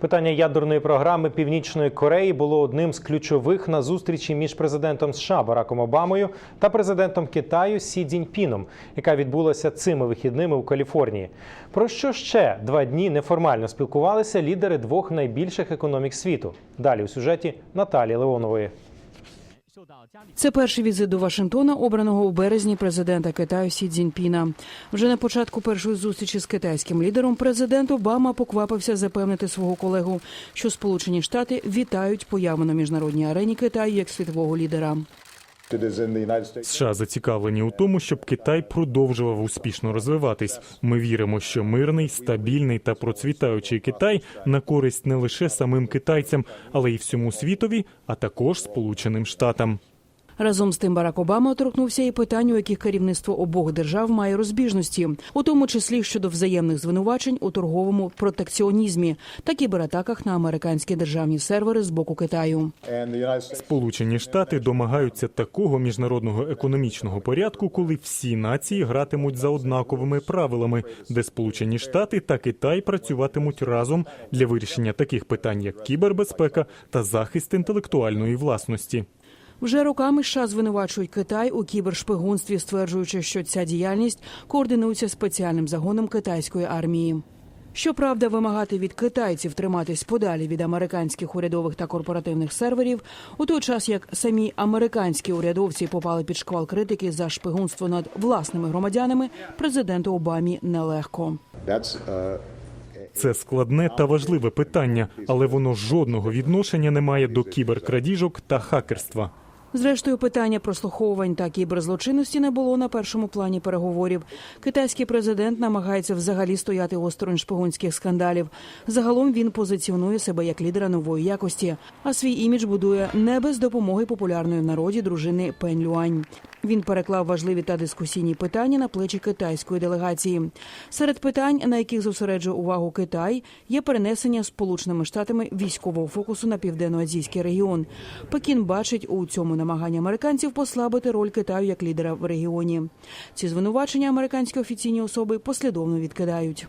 Питання ядерної програми Північної Кореї було одним з ключових на зустрічі між президентом США Бараком Обамою та президентом Китаю Сі Цзіньпіном, яка відбулася цими вихідними у Каліфорнії. Про що ще два дні неформально спілкувалися лідери двох найбільших економік світу? Далі у сюжеті Наталі Леонової. Це перший візит до Вашингтона, обраного у березні президента Китаю Сі Цзіньпіна. Вже на початку першої зустрічі з китайським лідером президент Обама поквапився запевнити свого колегу, що Сполучені Штати вітають появу на міжнародній арені Китаю як світового лідера. США зацікавлені у тому, щоб Китай продовжував успішно розвиватись. Ми віримо, що мирний, стабільний та процвітаючий Китай на користь не лише самим китайцям, але й всьому світові, а також Сполученим Штатам. Разом з тим Барак Обама торкнувся і питань, у яких керівництво обох держав має розбіжності, у тому числі щодо взаємних звинувачень у торговому протекціонізмі та кібератаках на американські державні сервери з боку Китаю. Сполучені Штати домагаються такого міжнародного економічного порядку, коли всі нації гратимуть за однаковими правилами, де Сполучені Штати та Китай працюватимуть разом для вирішення таких питань, як кібербезпека та захист інтелектуальної власності. Вже роками США звинувачують Китай у кібершпигунстві, стверджуючи, що ця діяльність координується спеціальним загоном китайської армії. Щоправда, вимагати від китайців триматись подалі від американських урядових та корпоративних серверів, у той час як самі американські урядовці попали під шквал критики за шпигунство над власними громадянами, президенту Обамі нелегко. Це складне та важливе питання, але воно жодного відношення не має до кіберкрадіжок та хакерства. Зрештою, питання прослуховувань та кіберзлочинності не було на першому плані переговорів. Китайський президент намагається взагалі стояти осторонь шпигунських скандалів. Загалом він позиціонує себе як лідера нової якості, а свій імідж будує не без допомоги популярної в народі дружини Пен Люань. Він переклав важливі та дискусійні питання на плечі китайської делегації. Серед питань, на яких зосереджує увагу Китай, є перенесення Сполученими Штатами військового фокусу на південноазійський регіон. Пекін бачить у цьому намагання американців послабити роль Китаю як лідера в регіоні. Ці звинувачення американські офіційні особи послідовно відкидають.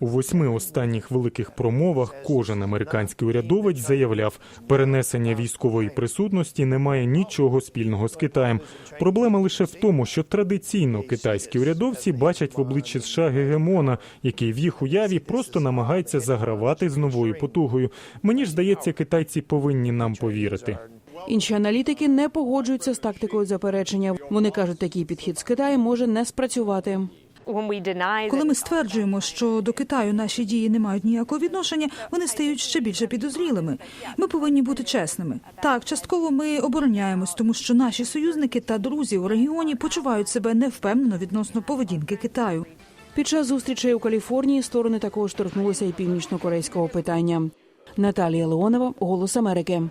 У восьми останніх великих промовах кожен американський урядовець заявляв, перенесення військової присутності не має нічого спільного з Китаєм. Проблема лише в тому, що традиційно китайські урядовці бачать в обличчі США гегемона, який в їх уяві просто намагається загравати з новою потугою. Мені ж здається, китайці повинні нам повірити. Інші аналітики не погоджуються з тактикою заперечення. Вони кажуть, такий підхід з Китаю може не спрацювати. Коли ми стверджуємо, що до Китаю наші дії не мають ніякого відношення, вони стають ще більше підозрілими. Ми повинні бути чесними. Так, частково ми обороняємось, тому що наші союзники та друзі у регіоні почувають себе невпевнено відносно поведінки Китаю. Під час зустрічей у Каліфорнії сторони також торкнулися і північно-корейського питання. Наталія Леонова, Голос Америки.